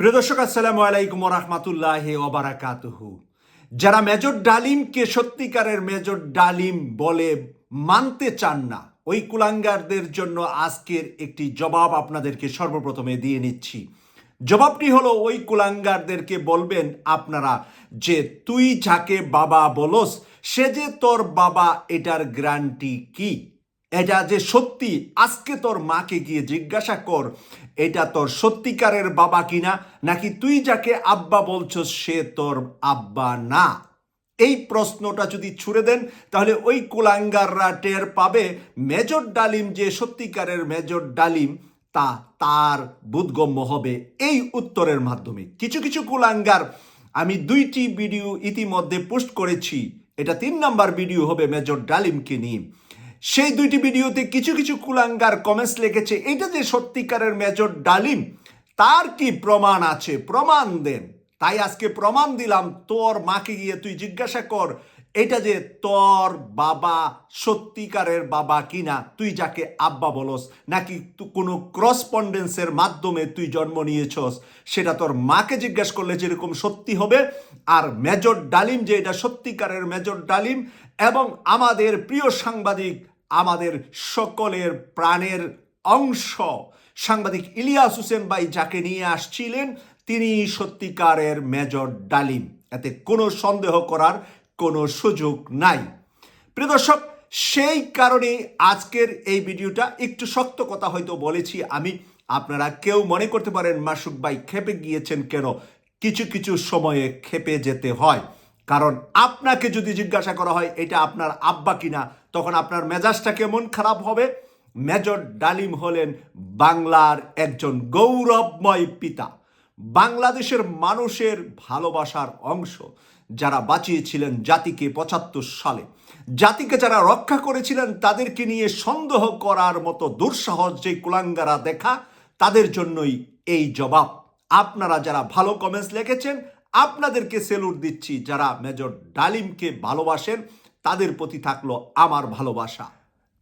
প্রিয় দর্শক, আসসালামু আলাইকুম রহমতুল্লাহ ওবারাকাতুহু যারা মেজর ডালিমকে সত্যিকারের মেজর ডালিম বলে মানতে চান না, ওই কুলাঙ্গারদের জন্য আজকের একটি জবাব আপনাদেরকে সর্বপ্রথমে দিয়ে নিচ্ছি। জবাবটি হলো, ওই কুলাঙ্গারদেরকে বলবেন, আপনারা যে তুই যাকে বাবা বলস, সে যে তোর বাবা, এটার গ্যারান্টি কি? এটা যে সত্যি, আজকে তোর মাকে গিয়ে জিজ্ঞাসা কর, এটা তোর সত্যিকারের বাবা কিনা, নাকি তুই যাকে আব্বা বলছস সে তোর আব্বা না? এই প্রশ্নটা যদি ছুড়ে দেন, তাহলে ওই কুলাঙ্গাররা টের পাবে, মেজর ডালিম যে সত্যিকারের মেজর ডালিম, তা তার বোধগম্য হবে এই উত্তরের মাধ্যমে। কিছু কিছু কুলাঙ্গার, আমি দুইটি ভিডিও ইতিমধ্যে পোস্ট করেছি, এটা তিন নাম্বার ভিডিও হবে মেজর ডালিমকে নিয়ে। সেই দুইটি ভিডিওতে কিছু কিছু কুলাঙ্গার কমেন্টস লিখেছে, এটা যে সত্যিকারের মেজর ডালিম, তার কি প্রমাণ আছে? প্রমাণ দেন। তাই আজকে প্রমাণ দিলাম, তোর মাকে গিয়ে তুই জিজ্ঞাসা কর এটা যে তোর বাবা সত্যিকারের বাবা কিনা, তুই যাকে আব্বা বলস, নাকি কোনো ক্রসপন্ডেন্সের মাধ্যমে তুই জন্ম নিয়েছস, সেটা তোর মাকে জিজ্ঞাসা করলে যেরকম সত্যি হবে। আর মেজর ডালিম যে, এটা সত্যিকারের মেজর ডালিম এবং আমাদের প্রিয় সাংবাদিক, আমাদের সকলের প্রাণের অংশ। সাংবাদিক ইলিয়াস হোসেন ভাই যাকে নিয়ে আসছিলেন তিনি সত্যিকারের মেজর ডালিম। এতে কোনো সন্দেহ করার কোনো সুযোগ নাই। প্রিয় দর্শক, সেই কারণে আজকের এই ভিডিওটা একটু শক্ত কথা হয়তো বলেছি আমি। আপনারা কেউ মনে করতে পারেন মাসুক ভাই খেপে গিয়েছেন কেন? কিছু কিছু সময়ে খেপে যেতে হয়। কারণ আপনাকে যদি জিজ্ঞাসা করা হয়, এটা আপনার আব্বা কিনা? তখন আপনার মেজাজটা কেমন খারাপ হবে? মেজর ডালিম হলেন বাংলার একজন গৌরবময় পিতা। বাংলাদেশের মানুষের ভালোবাসার অংশ। যারা বাঁচিয়েছিলেন জাতিকে পঁচাত্তর সালে। জাতিকে যারা রক্ষা করেছিলেন, তাদেরকে নিয়ে সন্দেহ করার মতো দুঃসাহস যে কুলাঙ্গারা দেখা, তাদের জন্যই এই জবাব। আপনারা যারা ভালো কমেন্টস লিখেছেন, আপনাদেরকে সেলুট দিচ্ছি যারা মেজর ডালিমকে ভালোবাসেন, তাদের প্রতি থাকল আমার ভালোবাসা।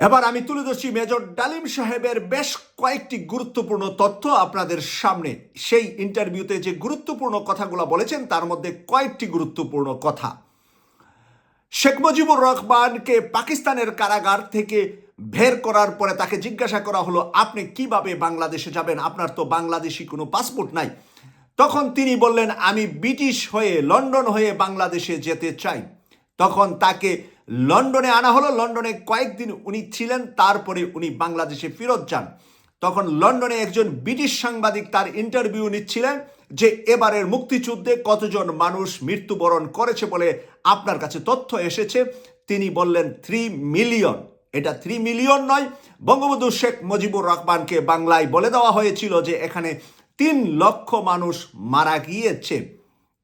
এবার আমি তুলে ধরছি মেজর ডালিম সাহেবের বেশ কয়েকটি গুরুত্বপূর্ণ তথ্য আপনাদের সামনে। সেই ইন্টারভিউতে যে গুরুত্বপূর্ণ কথাগুলো বলেছেন, তার মধ্যে কয়েকটি গুরুত্বপূর্ণ কথা। শেখ মুজিবুর রহমানকে পাকিস্তানের কারাগার থেকে বের করার পরে তাকে জিজ্ঞাসা করা হলো, আপনি কীভাবে বাংলাদেশে যাবেন? আপনার তো বাংলাদেশি কোনো পাসপোর্ট নাই। তখন তিনি বললেন, আমি ব্রিটিশ হয়ে, লন্ডন হয়ে বাংলাদেশে যেতে চাই। তখন তাকে লন্ডনে আনা হলো। লন্ডনে কয়েকদিন উনি ছিলেন, তারপরে উনি বাংলাদেশে ফেরত যান। তখন লন্ডনে একজন ব্রিটিশ সাংবাদিক তার ইন্টারভিউ নিচ্ছিলেন যে এবারের মুক্তিযুদ্ধে কতজন মানুষ মৃত্যুবরণ করেছে বলে আপনার কাছে তথ্য এসেছে। তিনি বললেন থ্রি মিলিয়ন এটা থ্রি মিলিয়ন নয়। বঙ্গবন্ধু শেখ মুজিবুর রহমানকে বাংলায় বলে দেওয়া হয়েছিল যে এখানে তিন লক্ষ মানুষ মারা গিয়েছে।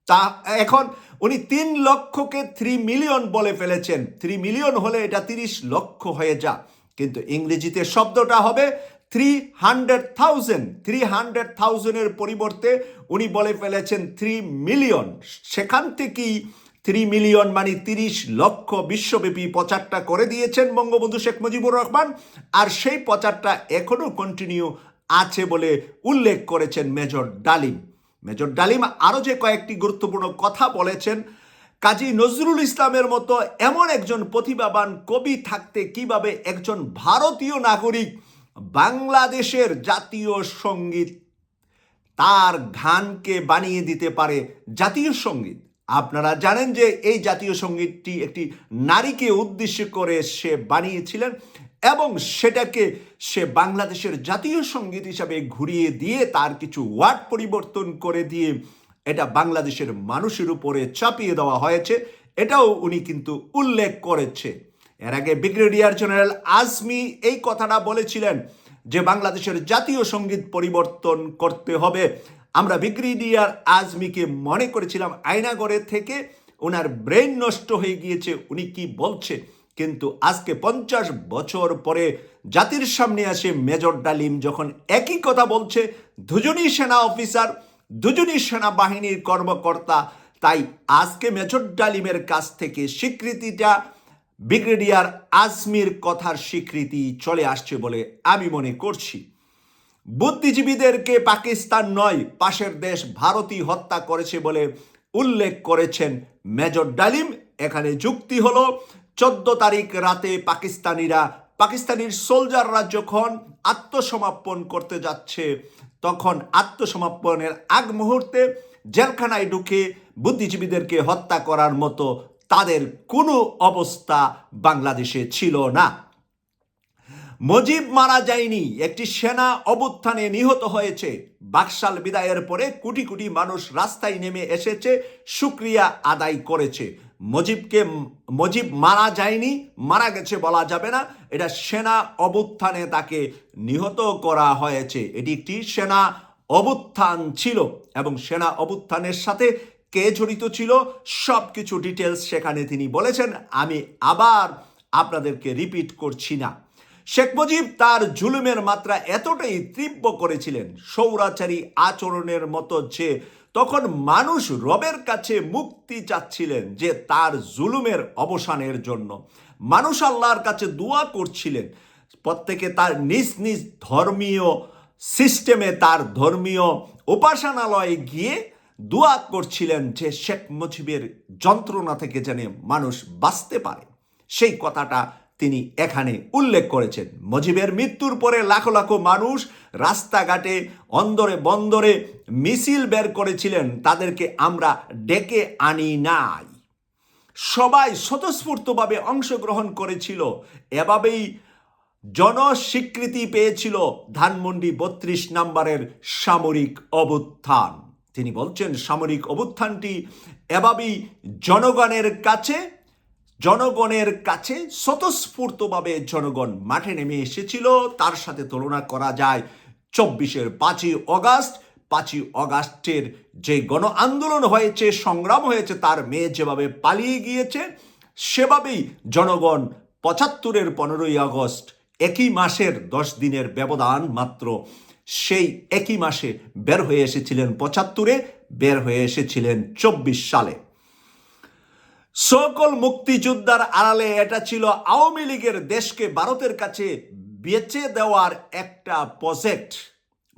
তা, এখন উনি তিন লক্ষকে থ্রি মিলিয়ন বলে ফেলেছেন। থ্রি মিলিয়ন হলে এটা তিরিশ লক্ষ হয়ে যা। কিন্তু ইংরেজিতে শব্দটা হবে three hundred thousand three hundred থাউজেন্ডের পরিবর্তে উনি বলে ফেলেছেন থ্রি মিলিয়ন সেখান থেকেই থ্রি মিলিয়ন মানে তিরিশ লক্ষ বিশ্বব্যাপী প্রচারটা করে দিয়েছেন বঙ্গবন্ধু শেখ মুজিবুর রহমান। আর সেই প্রচারটা এখনও কন্টিনিউ আছে বলে উল্লেখ করেছেন মেজর ডালিম। মেজর ডালিম আরও যে কয়েকটি গুরুত্বপূর্ণ কথা বলেছেন, কাজী নজরুল ইসলামের মতো এমন একজন প্রতিভাবান কবি থাকতে কীভাবে একজন ভারতীয় নাগরিক বাংলাদেশের জাতীয় সংগীত তার গানকে বানিয়ে দিতে পারে জাতীয় সংগীত? আপনারা জানেন যে এই জাতীয় সঙ্গীতটি একটি নারীকে উদ্দেশ্য করে সে বানিয়েছিলেন। এবং সেটাকে সে বাংলাদেশের জাতীয় সংগীত হিসাবে ঘুরিয়ে দিয়ে তার কিছু ওয়ার্ড পরিবর্তন করে দিয়ে এটা বাংলাদেশের মানুষের উপরে চাপিয়ে দেওয়া হয়েছে। এটাও উনি কিন্তু উল্লেখ করেছে। এর আগে ব্রিগেডিয়ার জেনারেল আজমি এই কথাটা বলেছিলেন যে বাংলাদেশের জাতীয় সংগীত পরিবর্তন করতে হবে। আমরা ব্রিগেডিয়ার আজমিকে মনে করেছিলাম, আয়নাগড়ে থেকে ওনার ব্রেন নষ্ট হয়ে গিয়েছে। উনি কি বলছে? কিন্তু আজকে পঞ্চাশ বছর পরে জাতির সামনে আসে মেজর ডালিম যখন একই কথা বলছে, দুজনই সেনা অফিসার, দুজনই সেনাবাহিনীর কর্মকর্তা, তাই আজকে মেজর ডালিমের কাছ থেকে স্বীকৃতিটা ব্রিগেডিয়ার আজমির কথার স্বীকৃতি চলে আসছে বলে আমি মনে করছি। বুদ্ধিজীবীদেরকে পাকিস্তান নয়, পাশের দেশ ভারতই হত্যা করেছে বলে উল্লেখ করেছেন মেজর ডালিম। এখানে যুক্তি হলো চোদ্দ তারিখ রাতে পাকিস্তানিরা, পাকিস্তানির সোলজাররা যখন আত্মসমাপন করতে যাচ্ছে, তখন আত্মসমাপনের আগ মুহূর্তে জেলখানায় ঢুকে বুদ্ধিজীবীদেরকে হত্যা করার মতো তাদের কোনো অবস্থা বাংলাদেশে ছিল না। মজিব মারা যায়নি, একটি সেনা অবুত্থানে নিহত হয়েছে। বাকশাল বিদায়ের পরে কোটি কোটি মানুষ রাস্তায় নেমে এসেছে, সুক্রিয়া আদায় করেছে। মজিবকে মজিব মারা যায়নি, মারা গেছে বলা যাবে না। এটা সেনা অবুত্থানে তাকে নিহত করা হয়েছে। এটি একটি সেনা অবুত্থান ছিল এবং সেনা অবুত্থানের সাথে কে জড়িত ছিল সব কিছু ডিটেলস সেখানে তিনি বলেছেন। আমি আবার আপনাদেরকে রিপিট করছি না। শেখ মুজিব তার জুলুমের মাত্রা এতটাই তীব্র করেছিলেন সৌরাচারী আচরণের মতো যে তখন মানুষ রবের কাছে মুক্তি চাচ্ছিলেন যে তার জুলুমের অবসানের জন্য। মানুষ আল্লাহর কাছে দোয়া করছিলেন। প্রত্যেকে তার নিজ নিজ ধর্মীয় সিস্টেমে তার ধর্মীয় উপাসনালয়ে গিয়ে দোয়া করছিলেন যে শেখ মুজিবের যন্ত্রণা থেকে যেন মানুষ বাঁচতে পারে। সেই কথাটা তিনি এখানে উল্লেখ করেছেন। মজিবের মৃত্যুর পরে লাখো লাখো মানুষ রাস্তাঘাটে, অন্দরে বন্দরে মিছিল বের করেছিলেন, তাদেরকে আমরা ডেকে আনি নাই। সবাই স্বতঃস্ফূর্তভাবে অংশগ্রহণ করেছিল। এভাবেই জনস্বীকৃতি পেয়েছিল ধানমন্ডি বত্রিশ নম্বরের সামরিক অবুত্থান তিনি বলছেন, সামরিক অবুত্থানটি এভাবেই জনগণের কাছে জনগণের কাছে স্বতঃস্ফূর্তভাবে জনগণ মাঠে নেমে এসেছিল। তার সাথে তুলনা করা যায় চব্বিশের পাঁচই অগাস্ট। পাঁচই অগাস্টের যে গণ আন্দোলন হয়েছে, সংগ্রাম হয়েছে, তার মেয়ে যেভাবে পালিয়ে গিয়েছে, সেভাবেই জনগণ পঁচাত্তরের পনেরোই আগস্ট একই মাসের দশ দিনের ব্যবধান মাত্র, সেই একই মাসে বের হয়ে এসেছিলেন পঁচাত্তরে, বের হয়ে এসেছিলেন চব্বিশ সালে। সকল মুক্তিযোদ্ধার আড়ালে এটা ছিল আওয়ামী লীগের দেশকে ভারতের কাছে বেচে দেওয়ার একটা প্রজেক্ট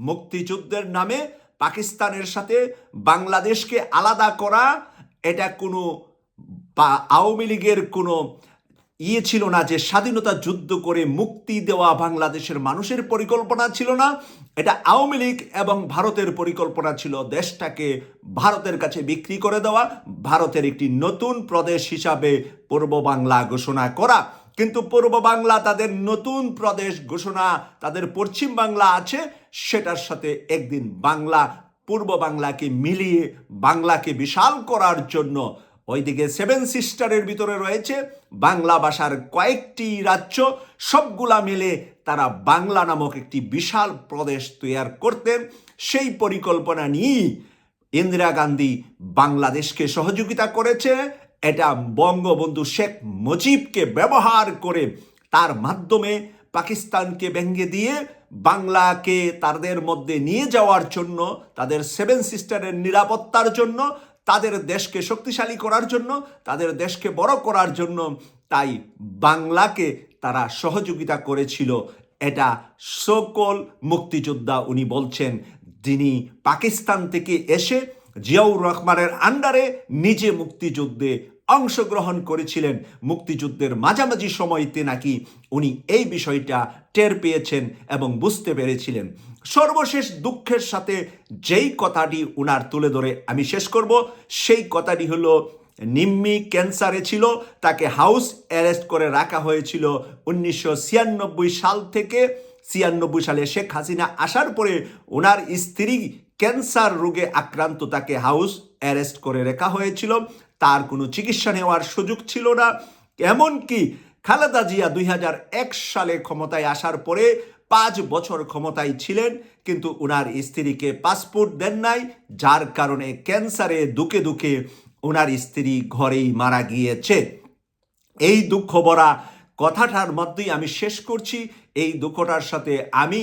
মুক্তিযুদ্ধের নামে পাকিস্তানের সাথে বাংলাদেশকে আলাদা করা, এটা কোনো বা আওয়ামী লীগের কোনো ইয়ে ছিল না যে স্বাধীনতা যুদ্ধ করে মুক্তি দেওয়া বাংলাদেশের মানুষের পরিকল্পনা ছিল না। এটা আওয়ামী লীগ এবং ভারতের পরিকল্পনা ছিল দেশটাকে ভারতের কাছে বিক্রি করে দেওয়া, ভারতের একটি নতুন প্রদেশ হিসাবে পূর্ব বাংলা ঘোষণা করা। কিন্তু পূর্ব বাংলা তাদের নতুন প্রদেশ ঘোষণা, তাদের পশ্চিম বাংলা আছে, সেটার সাথে একদিন বাংলা, পূর্ব বাংলাকে মিলিয়ে বাংলাকে বিশাল করার জন্য ওইদিকে সেভেন সিস্টারের ভিতরে রয়েছে বাংলা ভাষার কয়েকটি রাজ্য। সবগুলা মিলে তারা বাংলা নামক একটি বিশাল প্রদেশ তৈরি করতেন। সেই পরিকল্পনা নিয়েই ইন্দিরা গান্ধী বাংলাদেশকে সহযোগিতা করেছে। এটা বঙ্গবন্ধু শেখ মুজিবকে ব্যবহার করে তার মাধ্যমে পাকিস্তানকে ভেঙে দিয়ে বাংলাকে তাদের মধ্যে নিয়ে যাওয়ার জন্য, তাদের সেভেন সিস্টারের নিরাপত্তার জন্য তাদের দেশকে শক্তিশালী করার জন্য, তাদের দেশকে বড় করার জন্য তাই বাংলাকে তারা সহযোগিতা করেছিল। এটা সকল মুক্তিযোদ্ধা উনি বলছেন, যিনি পাকিস্তান থেকে এসে জিয়াউর রহমানের আন্ডারে নিজে মুক্তিযুদ্ধে অংশগ্রহণ করেছিলেন মুক্তিযুদ্ধের মাঝামাঝি সময়তে নাকি উনি এই বিষয়টা টের পেয়েছেন এবং বুঝতে পেরেছিলেন। সর্বশেষ দুঃখের সাথে যেই কথাটি উনার তুলে ধরে আমি শেষ করব, সেই কথাটি হলো, নিম্মি ক্যান্সারে ছিল, তাকে হাউস অ্যারেস্ট করে রাখা হয়েছিল উনিশশো ছিয়ানব্বই সাল থেকে। ছিয়ানব্বই সালে শেখ হাসিনা আসার পরে ওনার স্ত্রী ক্যান্সার রোগে আক্রান্ত তাকে হাউস অ্যারেস্ট করে রাখা হয়েছিল। তার কোনো চিকিৎসা নেওয়ার সুযোগ ছিল না। এমনকি খালেদা জিয়া দুই হাজার এক সালে ক্ষমতায় আসার পরে পাঁচ বছর ক্ষমতায় ছিলেন, কিন্তু ওনার স্ত্রীকে পাসপোর্ট দেন নাই, যার কারণে ক্যান্সারে দুকে দুকে ওনার স্ত্রী ঘরেই মারা গিয়েছে। এই দুঃখ ভরা কথাটার মধ্যেই আমি শেষ করছি। এই দুঃখটার সাথে আমি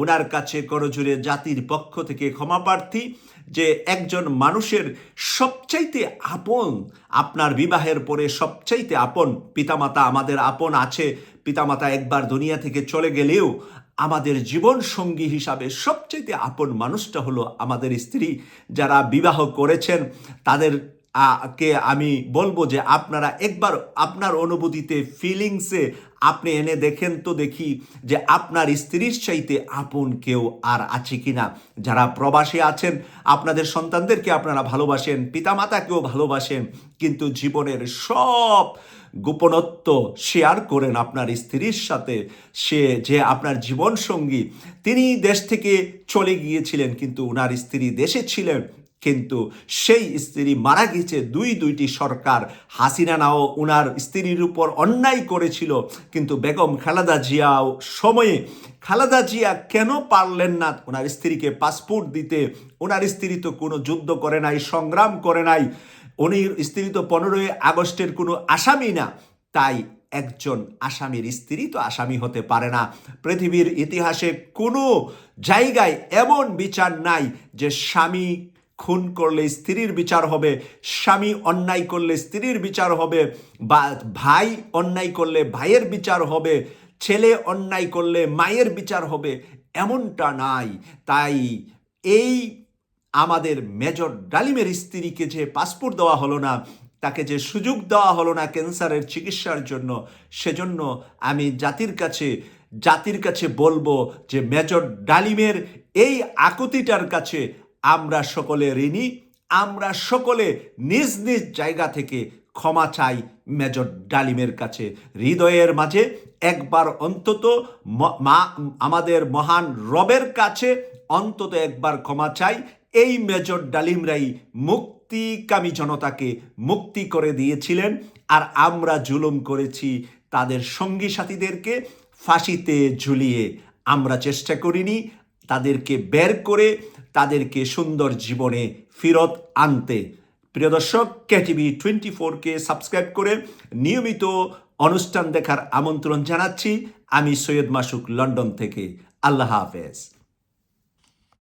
ওনার কাছে করজুড়ে জাতির পক্ষ থেকে ক্ষমা প্রার্থী। যে একজন মানুষের সবচাইতে আপন আপনার বিবাহের পরে সবচাইতে আপন পিতামাতা আমাদের আপন আছে, পিতামাতা একবার দুনিয়া থেকে চলে গেলেও আমাদের জীবন সঙ্গী হিসাবে সবচেয়ে আপন মানুষটা হলো আমাদের স্ত্রী। যারা বিবাহ করেছেন, তাদের কে আমি বলব যে আপনারা একবার আপনার অনুভূতিতে ফিলিংসে আপনি এনে দেখেন তো দেখি যে আপনার স্ত্রীর চাইতে আপন কেউ আর আছে কিনা। যারা প্রবাসী আছেন, আপনাদের সন্তানদেরকে আপনারা ভালোবাসেন, পিতামাতাকেও ভালোবাসেন, কিন্তু জীবনের সব গোপনত্ব শেয়ার করেন আপনার স্ত্রীর সাথে। সে যে আপনার জীবন সঙ্গী তিনি দেশ থেকে চলে গিয়েছিলেন, কিন্তু ওনার স্ত্রী দেশে ছিলেন। কিন্তু সেই স্ত্রী মারা গেছে। দুই দুইটি সরকার। হাসিনা নাও উনার স্ত্রীর উপর অন্যায় করেছিল। কিন্তু বেগম খালাদা জিয়াও সময়ে খালাদা জিয়া কেন পারলেন না? ওনার স্ত্রীকে পাসপোর্ট দিতে। ওনার স্ত্রী তো কোনো যুদ্ধ করে নাই, সংগ্রাম করে নাই। উনি স্ত্রী তো পনেরোই আগস্টের কোনো আসামি না। তাই একজন আসামির স্ত্রী তো আসামি হতে পারে না। পৃথিবীর ইতিহাসে কোনো জায়গায় এমন বিচার নাই যে স্বামী খুন করলে স্ত্রীর বিচার হবে, স্বামী অন্যায় করলে স্ত্রীর বিচার হবে, বা ভাই অন্যায় করলে ভাইয়ের বিচার হবে, ছেলে অন্যায় করলে মায়ের বিচার হবে, এমনটা নাই। তাই এই আমাদের মেজর ডালিমের স্ত্রীকে যে পাসপোর্ট দেওয়া হলো না, তাকে যে সুযোগ দেওয়া হলো না ক্যান্সারের চিকিৎসার জন্য, সেজন্য আমি জাতির কাছে জাতির কাছে বলব যে মেজর ডালিমের এই আকুতিটার কাছে আমরা সকলে ঋণী, আমরা সকলে নিজ নিজ জায়গা থেকে ক্ষমা চাই মেজর ডালিমের কাছে। হৃদয়ের মাঝে একবার অন্তত মা আমাদের মহান রবের কাছে অন্তত একবার ক্ষমা চাই। এই মেজর ডালিমরাই মুক্তিকামী জনতাকে মুক্তি করে দিয়েছিলেন আর আমরা জুলুম করেছি তাদের সঙ্গী সাথীদেরকে। ফাঁসিতে ঝুলিয়ে আমরা চেষ্টা করিনি তাদেরকে বের করে তাদেরকে সুন্দর জীবনে ফিরত আনতে। প্রিয় দর্শক কেটিভি টোয়েন্টি ফোরকে সাবস্ক্রাইব করে নিয়মিত অনুষ্ঠান দেখার আমন্ত্রণ জানাচ্ছি। আমি সৈয়দ মাসুক, লন্ডন থেকে। আল্লাহ হাফেজ।